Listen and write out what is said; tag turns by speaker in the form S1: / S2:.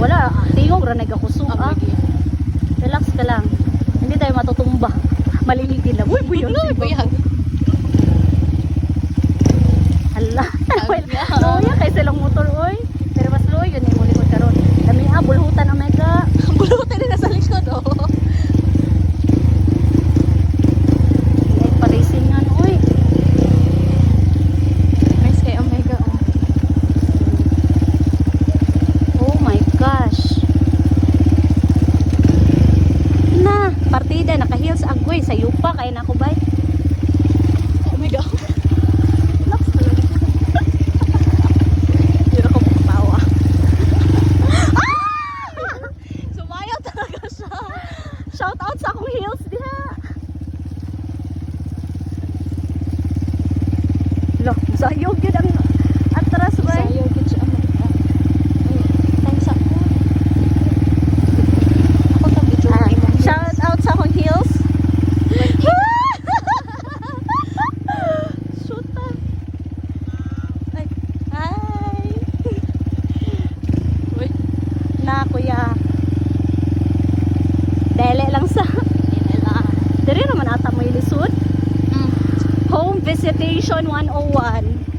S1: wala tingog ra nagakusog ah. Relax ka lang.
S2: Hindi tayo matutumba. Maliligid lang.
S1: Uy buyo uy buyag ala
S2: Luya kay silang motor
S1: oy. Pero mas luyo ni naka-heels agoy sa yupa kay nako bay.
S2: Na ako matawa. Ah!
S1: Shout out sa akong heels diha. Look, sayog yun ang kuya. Dele lang sa. Dere naman ata mo ilisod.
S2: Mm.
S1: Home Visitation 101.